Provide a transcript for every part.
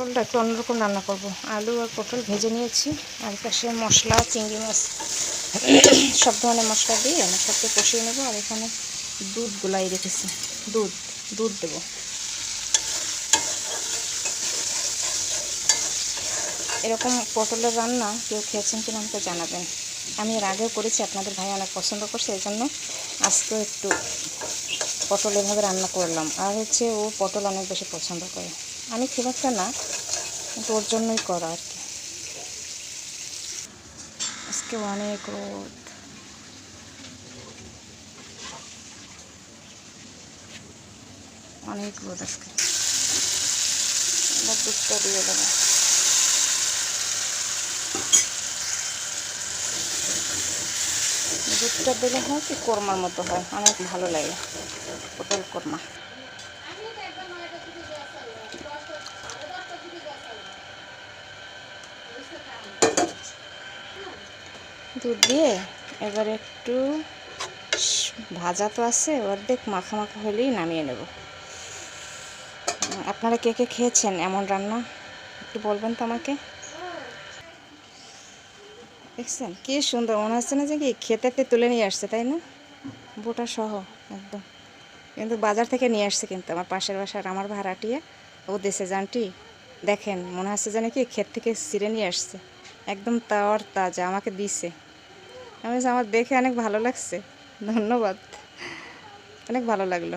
পটলটা একটু অন্যরকম রান্না করব। আলু আর পটল ভেজে নিয়েছি, আর পাশে মশলা, চিংড়ি মাছ, সব ধরনের মশলা দিয়ে মশলাকে কষিয়ে নেব, আর এখানে দুধ গোলাই রেখেছি। দুধ দুধ দেবো। এরকম পটলের রান্না কেউ খেয়েছেন কিনা আমাকে জানাবেন। আমি এর আগেও করেছি, আপনাদের ভাই অনেক পছন্দ করছে, এই জন্য আজকেও একটু পটল এভাবে রান্না করলাম। আর হচ্ছে ও পটল অনেক বেশি পছন্দ করে। আমি খুব একটা না, কিন্তু ওর জন্যই করা আর কি। আজকে অনেক রোদ। অনেক রোদ আজকে। এবার দুধটা দিয়ে দেবো। দুধটা দিলে হয় কি, কোরমার মতো হয়। অনেক ভালো লাগে। পটল কোরমা। দুধ দিয়ে এবার একটু ভাজা তো আছে, অর্ধেক মাখা মাখা হলেই নামিয়ে নেব। আপনারা কে কে খেয়েছেন এমন রান্না? একটু বলবেন তো আমাকে। দেখছেন, কি সুন্দর, মনে হচ্ছে না যে কি খেতেতে তুলে নিয়ে আসছে, তাই না? বোটা সহ, একদম। কিন্তু বাজার থেকে নিয়ে আসছে কিন্তু আমার পাশের বাসার আমার ভাড়াটিয়ে। ও দেশে জানটি দেখেন, মনে হচ্ছে যেন কি ক্ষেত থেকে ছিঁড়ে নিয়ে আসছে। একদম তাওয়ার তাজা, আমাকে দিছে। আমি আমার দেখে অনেক ভালো লাগছে। ধন্যবাদ। অনেক ভালো লাগল।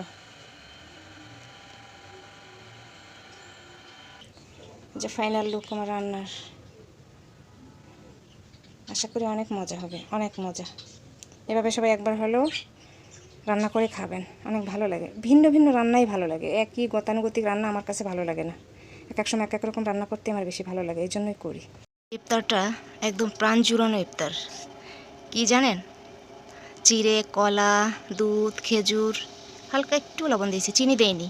যে ফাইনাল লুক আমার রান্নার। আশা করি অনেক মজা হবে, অনেক মজা। এভাবে সবাই একবার হলেও রান্না করে খাবেন, অনেক ভালো লাগে। ভিন্ন ভিন্ন রান্নাই ভালো লাগে, একই গতানুগতিক রান্না আমার কাছে ভালো লাগে না। এক এক সময় এক এক রকম রান্না করতে আমার বেশি ভালো লাগে, এই জন্যই করি। ইফতারটা একদম প্রাণ জুড়ানো ইফতার। কি জানেন? চিড়ে, কলা, দুধ, খেজুর, হালকা একটু লবণ দিয়েছি, চিনি দেয়নি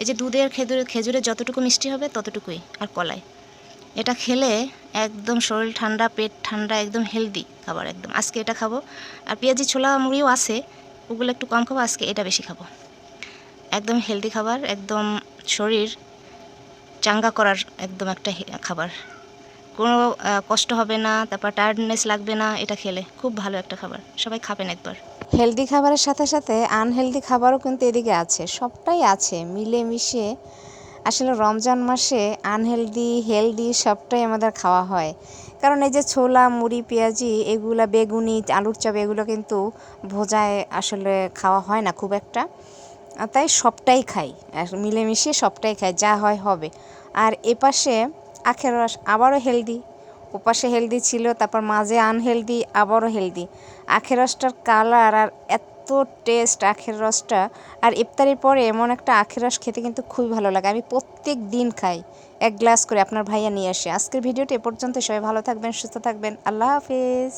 এই যে দুধের, খেজুর, খেজুরের যতটুকু মিষ্টি হবে ততটুকুই, আর কলায় এটা খেলে একদম শরীর ঠান্ডা, পেট ঠান্ডা, একদম হেলদি খাবার, একদম। আজকে এটা খাব, আর পেঁয়াজি, ছোলা, মুড়িও আছে, ওগুলো একটু কম খাব, আজকে এটা বেশি খাব। একদম হেলদি খাবার, একদম শরীর চাঙ্গা করার একদম একটা খাবার। কোনো কষ্ট হবে না, তারপর টায়ার্ডনেস লাগবে না, এটা খেলে। খুব ভালো একটা খাবার। সবাই খাবেন একবার। হেলদি খাবারের সাথে সাথে আনহেলদি খাবারও কিন্তু এদিকে আছে। সবটাই আছে মিলে মিশে আসলে রমজান মাসে আনহেলদি হেলদি সবটাই আমাদের খাওয়া হয়। কারণ এই যে ছোলা, মুড়ি, পেঁয়াজি, এগুলা, বেগুনি, আলুর চপ, এগুলো কিন্তু ভোজায় আসলে খাওয়া হয় না খুব একটা। তাই সবটাই খাই। আর মিলেমিশে সবটাই খাই, যা হয় হবে। আর এপাশে আখের রস আবারও হেলদি। ওপাশে হেলদি ছিল, তারপর মাঝে আনহেলদি আবারও হেলদি আখের রসটার কালার আর এত টেস্ট আখের রসটা। আর ইফতারির পরে এমন একটা আখের রস খেতে কিন্তু খুবই ভালো লাগে। আমি প্রত্যেক দিন খাই, এক গ্লাস করে আপনার ভাইয়া নিয়ে আসে। আজকের ভিডিওটি এ পর্যন্ত সবাই ভালো থাকবেন, সুস্থ থাকবেন। আল্লাহ হাফিজ।